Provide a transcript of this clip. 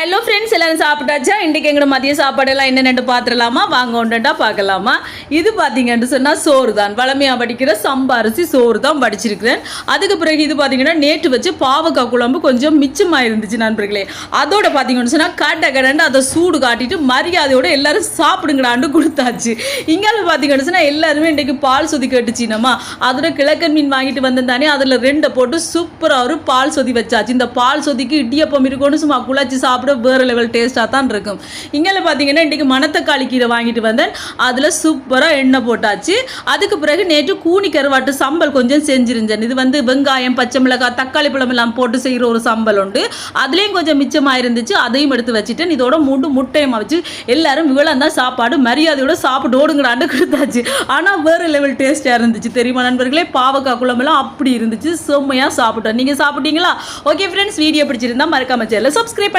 Hello friends எல்லாரும் சாப்பிட்டாச்சா? இன்றைக்கி எங்களோட மதிய சாப்பாடெல்லாம் என்னென்னு பார்த்துடலாமா? வாங்க ஒன்றுண்டா பார்க்கலாமா? இது பார்த்தீங்கன்னு சொன்னால் சோறு தான் வளமையாக படிக்கிற சம்பா அரிசி சோறு தான் படிச்சிருக்கிறேன் அதுக்கு பிறகு இது பார்த்தீங்கன்னா நேற்று வச்சு பாவக்காய் குழம்பு கொஞ்சம் மிச்சமாக இருந்துச்சு நண்பர்களே. அதோட பார்த்தீங்கன்னு சொன்னால் கடை கடண்டு அதை சூடு காட்டிட்டு மரியாதையோட எல்லாரும் சாப்பிடுங்கடான்னு கொடுத்தாச்சு. இங்கே பார்த்தீங்கன்னு சொன்னால் எல்லாருமே இன்றைக்கு பால் சொதி கேட்டுச்சினம்மா அதோட கிழக்கன் மீன் வாங்கிட்டு வந்திருந்தானே அதில் ரெண்டை போட்டு சூப்பராக ஒரு பால் சொதி வச்சாச்சு. இந்த பால் சொதிக்கு இடியப்பம் இருக்கும்னு சும்மா குழச்சி சாப்பிட வேறு லெவல் டேஸ்ட்டாக தான் இருக்கும். இங்கே பார்த்தீங்கன்னா இன்றைக்கி மணத்தக்காளி கீரை வாங்கிட்டு வந்தேன். அதில் சூப்பராக எண்ணெய் போட்டாச்சு. அதுக்கு பிறகு நேற்று கூனி கருவாட்டு சம்பல் கொஞ்சம் செஞ்சிருந்தேன். இது வந்து வெங்காயம் பச்சை மிளகாய் தக்காளி பழம் எல்லாம் போட்டு செய்கிற ஒரு சம்பல் உண்டு. அதுலேயும் கொஞ்சம் மிச்சமாக இருந்துச்சு. அதையும் எடுத்து வச்சுட்டேன். இதோட மூண்டு முட்டையும் வச்சு எல்லாரும் இவ்வளோ தான் சாப்பாடு மரியாதையோட சாப்பிட்டு ஓடுங்கடான்னு கொடுத்தாச்சு. ஆனால் வேறு லெவல் டேஸ்ட்டாக இருந்துச்சு. தெரியுமா நண்பர்களே? பாவக்காய் குழம்பெல்லாம் அப்படி இருந்துச்சு. செம்மையாக சாப்பிட்டோம். நீங்கள் சாப்பிட்டீங்களா? ஓகே ஃப்ரெண்ட்ஸ் வீடியோ பிடிச்சிருந்தா மறக்காம சேனல் சப்ஸ்கிரைப்